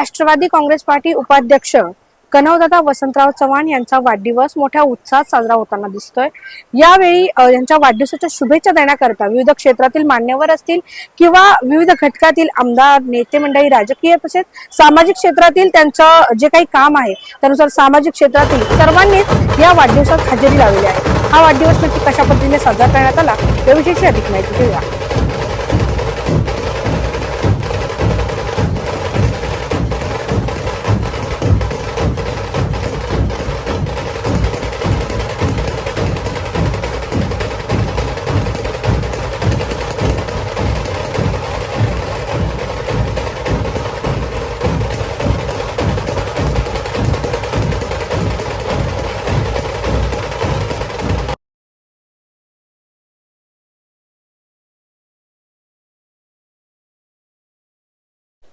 Rashtrawadi Congress party उपाध्यक्ष कनवदादा वसंतराव चव्हाण यांचा वाढदिवस मोठ्या उत्साहात साजरा होताना दिसतोय. यावेळी यांच्या वाढदिवसाच्या शुभेच्छा देण्याकरता विविध क्षेत्रातील मान्यवर असतील किंवा विविध घटकातील आमदार नेते मंडळी राजकीय तसेच सामाजिक क्षेत्रातील त्यांचं जे काही काम आहे त्यानुसार सामाजिक क्षेत्रातील सर्वांनीच या वाढदिवसात हजेरी लावली आहे. हा वाढदिवस नक्की कशा पद्धतीने साजरा करण्यात आला याविषयीची अधिक माहिती घेऊया.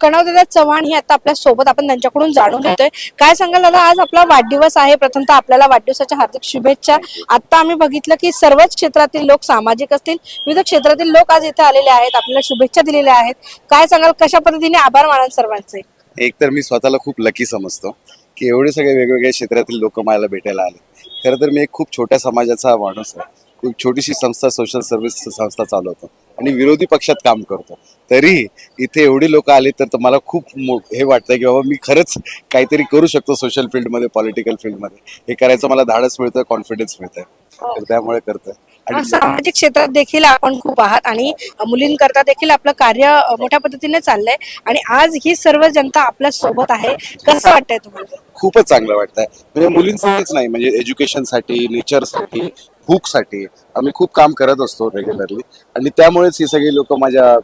कणवदादा चव्हाण हे आता आपल्यासोबत आपण त्यांच्याकडून जाणून घेतोय. काय सांगाल दादा आज आपला वाढदिवस आहे प्रथमतः आपल्याला वाढदिवसाच्या हार्दिक शुभेच्छा. आता आम्ही बघितलं की सर्वच क्षेत्रातील लोक सामाजिक असतील. विविध क्षेत्रातील लोक आज इथे आलेले आहेत आपल्याला शुभेच्छा दिलेल्या आहेत. काय सांगाल कशा पद्धतीने आभार मानाल सर्वांचे? एक तर मी स्वतःला खूप लकी समजतो की एवढे सगळे वेगवेगळ्या क्षेत्रातील लोक मला भेटायला आले. खरं तर मी एक खूप छोट्या समाजाचा माणूस आहे. खूप छोटीशी संस्था सोशल सर्व्हिस संस्था चालवतो. आणि विरोधी पक्षात काम करतो. तरी इथे एवढी लोक आली तर तर मला खूप हे वाटतंय की बाबा मी खरंच काहीतरी करू शकतो सोशल फील्डमध्ये पॉलिटिकल फील्डमध्ये हे करायचं मला धाडस मिळतंय कॉन्फिडन्स मिळतंय. तर त्यामुळे करतोय. आणि सामाजिक क्षेत्रात देखील आपण खूप आहात आणि मुलींकरता देखील आपलं कार्य मोठ्या पद्धतीने चाललंय. आणि आज ही सर्व जनता आपल्यासोबत आहे. कसं वाटतंय तुम्हाला? खूपच चांगलं वाटतंय. म्हणजे मुलींसाठीच नाही म्हणजे एज्युकेशनसाठी नेचरसाठी हुकसाठी आम्ही खूप काम करत असतो रेग्युलरली आणि त्यामुळेच ही सगळी लोक माझ्या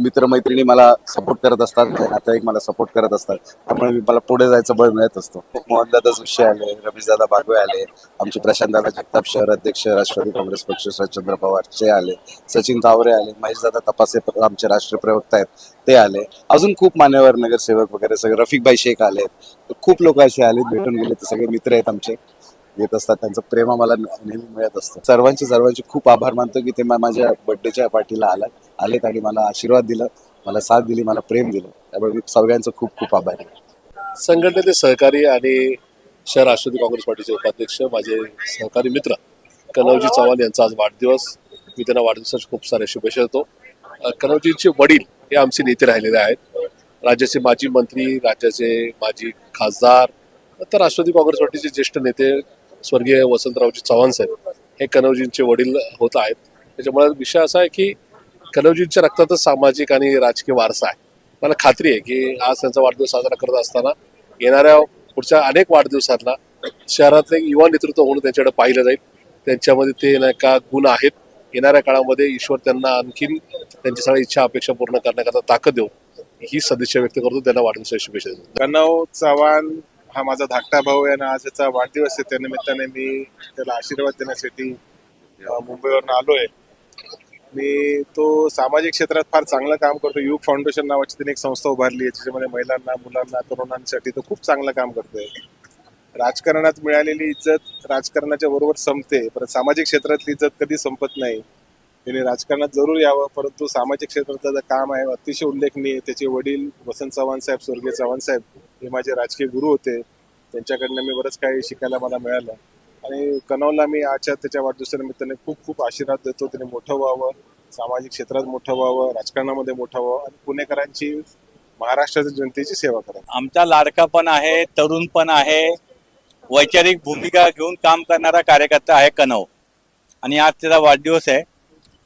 मित्रमैत्रिणी मला सपोर्ट करत असतात. नातेवाईक मला सपोर्ट करत असतात. त्यामुळे मी मला पुढे जायचं बळ मिळत असतो. मोहनदादा जोशी आले रमेशदादा बागवे आले आमचे प्रशांतदादा जगताप शहर अध्यक्ष राष्ट्रवादी काँग्रेस पक्ष शरदचंद्र पवार ते आले सचिन तावरे आले महेशदादा तपासे आमचे राष्ट्रीय प्रवक्ता आहेत ते आले. अजून खूप मान्यवर नगरसेवक वगैरे सगळे रफिकबाई शेख आले खूप लोक असे आले भेटून गेले ते सगळे मित्र आहेत आमचे. येत असतात. त्यांचं प्रेम आम्हाला नेहमी मिळत असतं. सर्वांचे सर्वांचे खूप आभार मानतो की ते माझ्या बर्थडेच्या पार्टीला आला आलेत आणि मला आशीर्वाद दिला मला साथ दिली मला प्रेम दिलं. त्यामुळे मी सगळ्यांचं खूप खूप आभार आहे. संघटनेचे सहकारी आणि शहर राष्ट्रवादी काँग्रेस पार्टीचे उपाध्यक्ष माझे सहकारी मित्र कनवजी चव्हाण यांचा आज वाढदिवस. मी त्यांना वाढदिवसाच्या खूप साऱ्या शुभेच्छा देतो. कनवजींचे वडील हे आमचे नेते राहिलेले आहेत. राज्याचे माजी मंत्री राज्याचे माजी खासदार तर राष्ट्रवादी काँग्रेस पार्टीचे ज्येष्ठ नेते स्वर्गीय वसंतरावजी चव्हाण साहेब हे कनवजींचे वडील होत आहेत. त्याच्यामुळे विषय असा आहे की कनवजींच्या रक्तातच सामाजिक आणि राजकीय वारसा आहे. मला खात्री आहे की आज त्यांचा वाढदिवस साजरा करत असताना येणाऱ्या पुढच्या अनेक वाढदिवसांना शहरातले युवा नेतृत्व म्हणून त्यांच्याकडे पाहिलं जाईल. त्यांच्यामध्ये ते नाही का गुण आहेत. येणाऱ्या काळामध्ये ईश्वर त्यांना आणखीन त्यांच्या सगळ्या इच्छा अपेक्षा पूर्ण करण्याकरता ताकद देऊन ही सदिच्छा व्यक्त करतो. त्यांना वाढदिवसाची शुभेच्छा देतो. कनव चव्हाण हा माझा धाकटा भाऊ आहे आणि आज त्याचा वाढदिवस आहे त्या निमित्ताने मी त्याला आशीर्वाद देण्यासाठी मुंबईवरून आलोय. मी तो सामाजिक क्षेत्रात फार चांगलं काम करतो. युग फाउंडेशन नावाची त्यांनी एक संस्था उभारली आहे ज्याच्यामध्ये महिलांना मुलांना तरुणांसाठी तो खूप चांगलं काम करतोय. राजकारणात मिळालेली इज्जत राजकारणाच्या बरोबर संपते पण सामाजिक क्षेत्रातली इज्जत कधी संपत नाही. त्याने राजकारणात जरूर यावं परंतु सामाजिक क्षेत्रातलं जे काम आहे अतिशय उल्लेखनीय. त्याचे वडील वसंत चव्हाण साहेब स्वर्गीय चव्हाण साहेब हे माझे राजकीय गुरु होते. त्यांच्याकडनं मी बरंच काही शिकायला मला मिळालं. आणि कनवला मी आजच्या त्याच्या वाढदिवसानिमित्ताने खूप खूप आशीर्वाद देतो. त्याने मोठं व्हावं सामाजिक क्षेत्रात मोठं व्हावं राजकारणामध्ये मोठं व्हावं आणि पुणेकरांची महाराष्ट्राच्या जनतेची सेवा करा आमचा लाडका पण आहे तरुण पण आहे. वैचारिक भूमिका घेऊन काम करणारा कार्यकर्ता आहे कनव आणि आज त्याचा वाढदिवस आहे.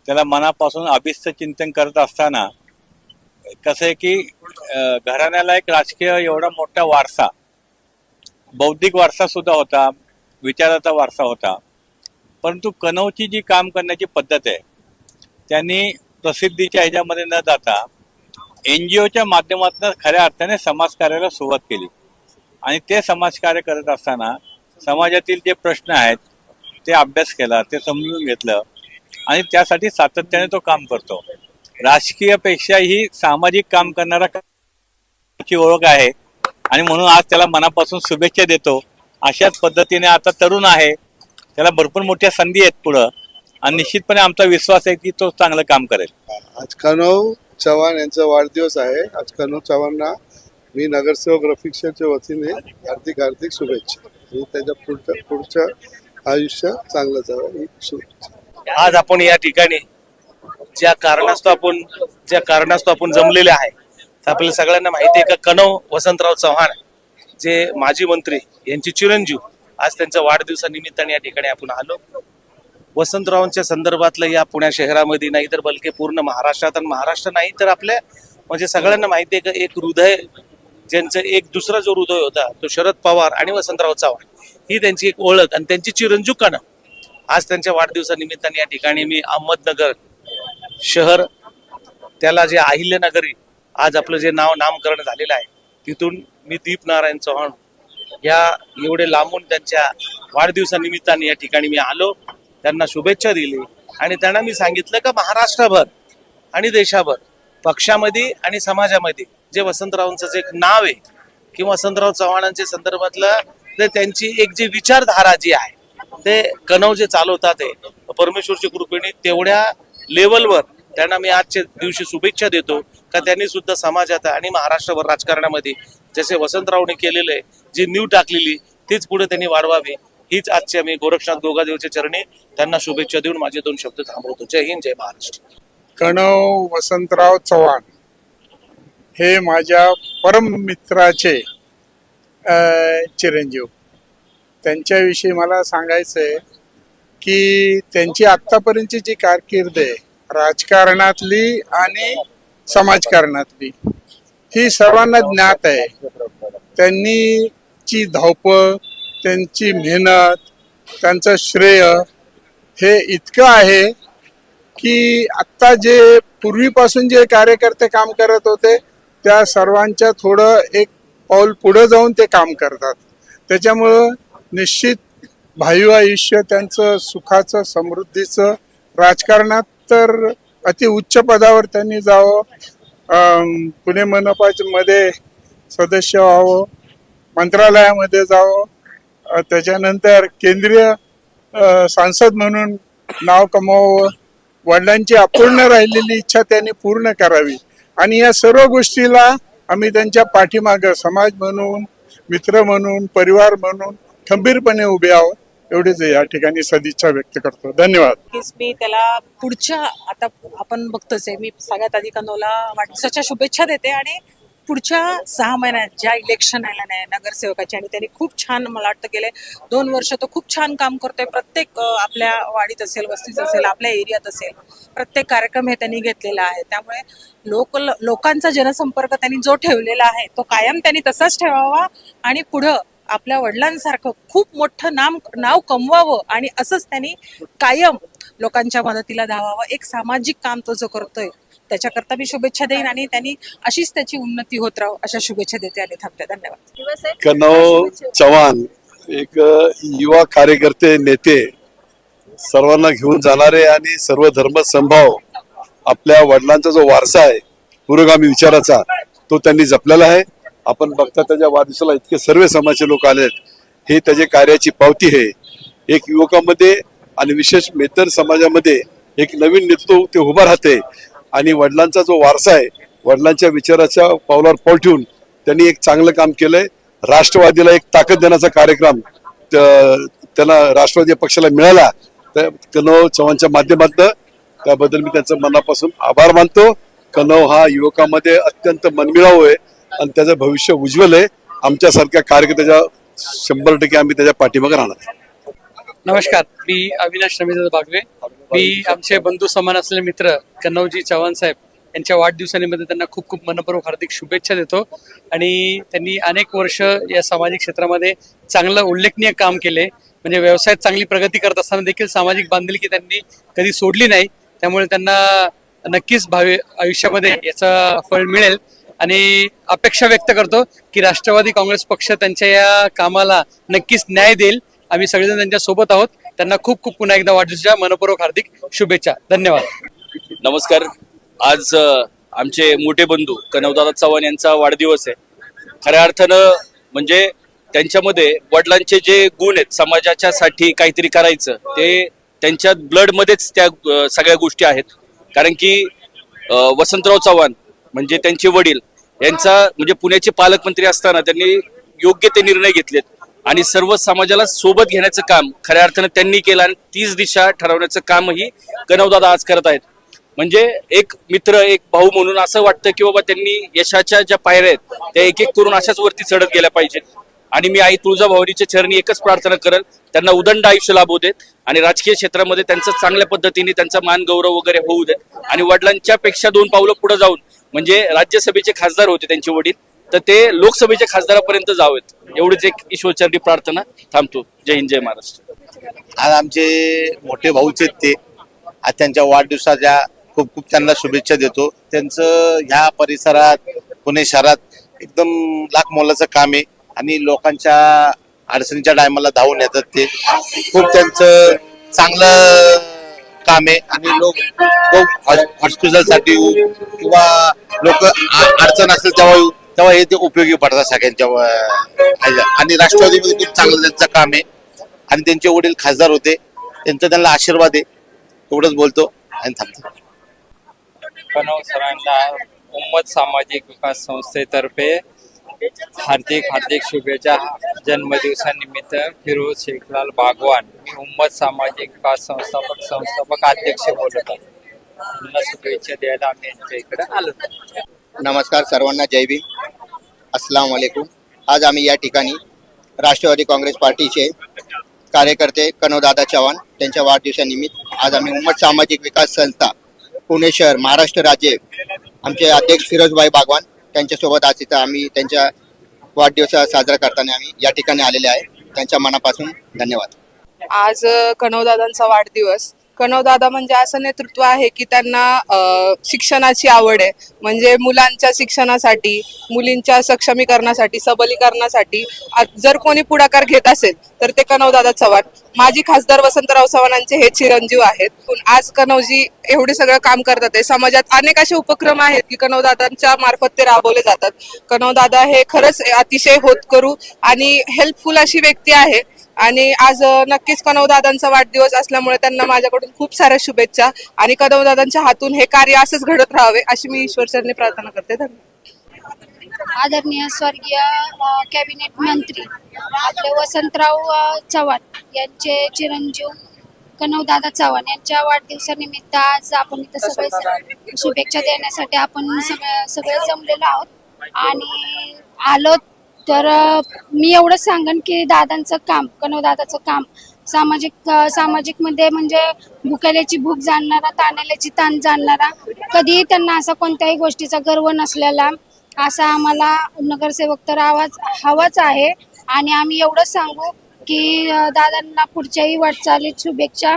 त्याला मनापासून अभिस्त चिंतन करत असताना कसं आहे की घराण्याला एक राजकीय एवढा मोठा वारसा बौद्धिक वारसा सुद्धा होता विचाराचा वारसा होता. परंतु कनवची जी काम करण्याची पद्धत आहे त्यांनी प्रसिद्धीच्या ह्याच्यामध्ये न जाता एन जी ओच्या माध्यमातून खऱ्या अर्थाने समाजकार्याला सुरुवात केली. आणि ते समाजकार्य करत असताना समाजातील जे प्रश्न आहेत ते अभ्यास केला ते समजून घेतलं. आणि त्यासाठी सातत्याने तो काम करतो. राजकीयपेक्षाही सामाजिक काम करणारा ची ओळख आहे. आणि म्हणून आज त्याला मनापासून शुभेच्छा देतो. अशाच पद्धतीने आता तरुण आहे. त्याला भरपूर मोठ्या संधी आहेत पुढं. आणि निश्चितपणे आमचा विश्वास आहे की तो चांगलं काम करेल. अचकानव चव्हाण यांचा वाढदिवस आहे. अचकानव चव्हाणना मी नगरसेवक रफिकशाच्या वतीने हार्दिक हार्दिक शुभेच्छा. आणि त्याच्या पुढच्या पुढच्या आयुष्य चांगलं जावं. ही शुभेच्छा आज आपण या ठिकाणी ज्या कारणास्तव आपण ज्या कारणास्तव आपण जमलेले आहे तर आपल्याला सगळ्यांना माहिती आहे का कनव वसंतराव चव्हाण जे माजी मंत्री यांचे चिरंजीव आज त्यांच्या वाढदिवसानिमित्ताने या ठिकाणी आपण आलो. वसंतरावांच्या संदर्भातलं या पुण्या शहरामध्ये नाही तर बलके पूर्ण महाराष्ट्रात आणि महाराष्ट्र नाही तर आपल्या म्हणजे सगळ्यांना माहिती आहे का एक हृदय ज्यांचं एक दुसरा जो हृदय होता तो शरद पवार आणि वसंतराव चव्हाण. ही त्यांची एक ओळख आणि त्यांची चिरंजीव कणव आज त्यांच्या वाढदिवसानिमित्ताने या ठिकाणी मी अहमदनगर शहर त्याला जे अहिल्यानगरी आज आपलं जे नाव नामकरण झालेलं आहे तिथून मी दीप नारायण चव्हाण या एवढे लांबून त्यांच्या वाढदिवसानिमित्ताने या ठिकाणी मी आलो. त्यांना शुभेच्छा दिली आणि त्यांना मी सांगितलं का महाराष्ट्रभर आणि देशाभर पक्षामध्ये आणि समाजामध्ये जे वसंतरावांचं जे एक नाव आहे किंवा वसंतराव चव्हाणांच्या संदर्भातलं तर त्यांची एक जी विचारधारा जी आहे ते कणव जे चालवतात आहे परमेश्वरची कृपेने तेवढ्या लेवलवर त्यांना मी आजच्या दिवशी शुभेच्छा देतो. का त्यांनी सुद्धा समाजात आणि महाराष्ट्रभर राजकारणामध्ये जसे वसंतरावने केलेलं आहे जी न्यू टाकलेली तीच पुढे त्यांनी वाढवावी. हीच आजच्या मी गोरक्षनाथ गोगादेवच्या चरणी त्यांना शुभेच्छा देऊन माझे दोन शब्द थांबवतो. जय हिंद जय महाराष्ट्र. कणव वसंतराव चव्हाण हे माझ्या परम मित्राचे चिरंजीव. त्यांच्याविषयी मला सांगायचं आहे की त्यांची आत्तापर्यंतची जी कारकीर्द आहे राजकारणातली आणि समाजकारणातली ही सर्वांना ज्ञात आहे. त्यांनी ची धावपळ त्यांची मेहनत त्यांचं श्रेय हे इतकं आहे की आत्ता जे पूर्वीपासून जे कार्यकर्ते काम करत होते त्या सर्वांच्या थोडं एक पाऊल पुढं जाऊन ते काम करतात. त्याच्यामुळं निश्चित भावी आयुष्य त्यांचं सुखाचं समृद्धीचं राजकारणात तर अति उच्च पदावर त्यांनी जावं. पुणे मनपामध्ये सदस्य व्हावं मंत्रालयामध्ये जावं. त्याच्यानंतर केंद्रीय सांसद म्हणून नाव कमावं वडिलांची अपूर्ण राहिलेली इच्छा त्यांनी पूर्ण करावी. आणि या सर्व गोष्टीला आम्ही त्यांच्या पाठीमागं समाज म्हणून मित्र म्हणून परिवार म्हणून खंबीरपणे उभे आहोत एवढीच या ठिकाणी सदिच्छा व्यक्त करतो. धन्यवाद. मी त्याला पुढच्या आता आपण बघतोच आहे मी सगळ्यात आधी कनोला वाढदिवसाच्या शुभेच्छा देते आणि पुढच्या सहा महिन्यात ज्या इलेक्शन आल्या नाही नगरसेवकाची आणि त्यांनी खूप छान मला वाटतं गेले दोन वर्ष तो खूप छान काम करतोय. प्रत्येक आपल्या वाडीत असेल वस्तीत असेल आपल्या एरियात असेल प्रत्येक कार्यक्रम हे त्यांनी घेतलेला आहे. त्यामुळे लोक लोकांचा जनसंपर्क त्यांनी जो ठेवलेला आहे तो कायम त्यांनी तसाच ठेवावा आणि पुढं आपल्या वडिलांसारखं खूप मोठं नाम नाव कमवावं आणि असंच त्यांनी कायम लोकांच्या मदतीला धावावं. एक सामाजिक काम तो जो करतोय त्याच्याकरता मी शुभेच्छा देईन आणि त्यांनी अशीच त्याची उन्नती होत राहो अशा शुभेच्छा देते आणि थांबते धन्यवाद. कनव चव्हाण एक युवा कार्यकर्ते नेते सर्वांना घेऊन जाणारे आणि सर्व धर्म संभाव आपल्या वडिलांचा जो वारसा आहे पुरोगामी विचाराचा तो त्यांनी जपलेला आहे. आपण बघता त्याच्या वाढदिवसाला इतके सर्व समाजाचे लोक आले हे त्याच्या कार्याची पावती आहे एक युवकामध्ये आणि विशेष मेतर समाजामध्ये एक नवीन नेतृत्व ते उभं राहते. आणि वडिलांचा जो वारसा आहे वडिलांच्या विचाराच्या पावलावर पाऊल ठेवून त्यांनी एक चांगलं काम केलंय. राष्ट्रवादीला एक ताकद देण्याचा कार्यक्रम त- त्यांना राष्ट्रवादी पक्षाला मिळाला. त्या कनव चव्हाणच्या माध्यमातनं त्याबद्दल मी त्यांचं मनापासून आभार मानतो. कनव हा युवकामध्ये अत्यंत मनमिळाव आहे. आणि त्याचं भविष्य उज्ज्वल आहे. आमच्यासारख्या कार्यकर्त्याच्या शंभर टक्के आम्ही त्याच्या पाठीमागे राहणार. नमस्कार मी अविनाश रमेश बागवे. मी आमचे बंधू समान असलेले मित्र कन्नौजी चव्हाण साहेब यांच्या वाढदिवसानिमित्त त्यांना खूप खूप मनपूर्वक हार्दिक शुभेच्छा देतो. आणि त्यांनी अनेक वर्ष या सामाजिक क्षेत्रामध्ये चांगलं उल्लेखनीय काम केले. म्हणजे व्यवसायात चांगली प्रगती करत असताना देखील सामाजिक बांधिलकी त्यांनी कधी सोडली नाही. त्यामुळे त्यांना नक्कीच भावी आयुष्यामध्ये याचा फळ मिळेल. आणि अपेक्षा व्यक्त करतो की राष्ट्रवादी काँग्रेस पक्ष त्यांच्या या कामाला नक्कीच न्याय देईल. आम्ही सगळेजण त्यांच्यासोबत आहोत. त्यांना खूप खूप पुन्हा एकदा वाढदिवसाच्या मनपूर्वक हार्दिक शुभेच्छा. धन्यवाद. नमस्कार. आज आमचे मोठे बंधू कनवदादा चव्हाण यांचा वाढदिवस आहे. खऱ्या अर्थानं म्हणजे त्यांच्यामध्ये वडिलांचे जे गुण आहेत समाजाच्या साठी काहीतरी करायचं ते त्यांच्या ब्लडमध्येच त्या सगळ्या गोष्टी आहेत. कारण की वसंतराव चव्हाण म्हणजे त्यांचे वडील यांचा म्हणजे पुण्याचे पालकमंत्री असताना त्यांनी योग्य ते निर्णय घेतलेत. आणि सर्व समाजाला सोबत घेण्याचं काम खऱ्या अर्थानं त्यांनी केलं आणि तीच दिशा ठरवण्याचं कामही कनवदादा आज करत आहेत. म्हणजे एक मित्र एक भाऊ म्हणून असं वाटतं की बाबा त्यांनी यशाच्या ज्या पायऱ्या आहेत त्या एक एक करून अशाच वरती चढत गेल्या पाहिजेत. आणि मी आई तुळजाभवानीच्या चरणी एकच प्रार्थना करेल त्यांना उदंड आयुष्य लाभू देत आणि राजकीय क्षेत्रामध्ये त्यांचं चांगल्या पद्धतीने त्यांचा मान गौरव वगैरे होऊ देत. आणि वडिलांच्या पेक्षा दोन पावलं पुढे जाऊन म्हणजे राज्यसभेचे खासदार होते त्यांचे वडील तर ते लोकसभेच्या खासदारापर्यंत जावेत. एवढीच एक ईश्वरचरणी प्रार्थना थांबतो. जय हिंद जय महाराष्ट्र. आज आमचे मोठे भाऊचे आहेत ते. आज त्यांच्या वाढदिवसाच्या खूप खूप त्यांना शुभेच्छा देतो. त्यांचं ह्या परिसरात पुणे शहरात एकदम लाख मोलाचं काम आहे आणि लोकांच्या अडचणीच्या टायमाला धावून येतात ते. खूप त्यांचं चांगलं काम आहे आणि लोक हॉस्पिटलसाठी किंवा लोक अडचण असेल तेव्हा येऊ तेव्हा हे ते उपयोगी पडतात सगळ्यांच्या आणि राष्ट्रवादीमध्ये खूप चांगलं त्यांचं काम आहे. आणि त्यांचे वडील खासदार होते. त्यांचा त्यांना आशीर्वाद आहे. एवढंच बोलतो आणि थांबतो. कनव सरांना उम्मत सामाजिक विकास संस्थेतर्फे हार्दिक हार्दिक शुभेच्छा जन्मदिवसानिमित्त फिरोज शेखलाल भागवान मी उम्मत सामाजिक विकास संस्थापक संस्थापक अध्यक्ष बोलत आहे त्यांना शुभेच्छा द्यायला आम्ही यांच्या इकडे आलो. नमस्कार सर्वांना जय भीम. अस्सलाम वालेकुम आज आम्ही या ठिकाणी राष्ट्रवादी काँग्रेस पार्टीचे कार्यकर्ते कनोदादा चव्हाण त्यांच्या वाढदिवसानिमित्त आज आम्ही उम्मत सामाजिक विकास संस्था पुणे शहर महाराष्ट्र राज्य आमचे अध्यक्ष फिरोजभाई बागवान त्यांच्यासोबत आज इथं आम्ही त्यांच्या वाढदिवस साजरा करताना आम्ही या ठिकाणी आलेले आहे. त्यांच्या मनापासून धन्यवाद. आज कनवदादांचा वाढदिवस. कनवदादा म्हणजे असं नेतृत्व आहे की त्यांना शिक्षणाची आवड आहे. म्हणजे मुलांच्या शिक्षणासाठी मुलींच्या सक्षमीकरणासाठी सबलीकरणासाठी जर कोणी पुढाकार घेत असेल तर ते कनवदादा चव्हाण. माजी खासदार वसंतराव चव्हाणांचे हे चिरंजीव आहेत. पण आज कनवजी एवढे सगळं काम करतात आहे. समाजात अनेक असे उपक्रम आहेत की कनवदादांच्या मार्फत ते राबवले जातात. कनवदादा हे खरंच अतिशय होतकरू आणि हेल्पफुल अशी व्यक्ती आहे. आणि आज नक्कीच कनवदादांचा वाढदिवस असल्यामुळे त्यांना माझ्याकडून खूप साऱ्या शुभेच्छा. आणि कनवदादांच्या हातून हे कार्य असंच घडत राहावे अशी मी ईश्वरचरणी प्रार्थना करते. धन्यवाद. आदरणीय स्वर्गीय कॅबिनेट मंत्री आपले वसंतराव चव्हाण यांचे चिरंजीव कनवदादा चव्हाण यांच्या वाढदिवसानिमित्त आज आपण इथं सगळे शुभेच्छा देण्यासाठी आपण सगळे सगळे जमलेलो आहोत. आणि आलो तर मी एवढंच सांगेन की दादांचं काम कनवदादाचं काम सामाजिक सामाजिकमध्ये म्हणजे भुकेल्याची भूक जाणणारा ताण्याल्याची ताण जाणणारा कधीही त्यांना असा कोणत्याही गोष्टीचा गर्व नसलेला असा आम्हाला नगरसेवक तर आवाज हवाच आहे. आणि आम्ही एवढंच सांगू की दादांना पुढच्याही वाटचालीत शुभेच्छा.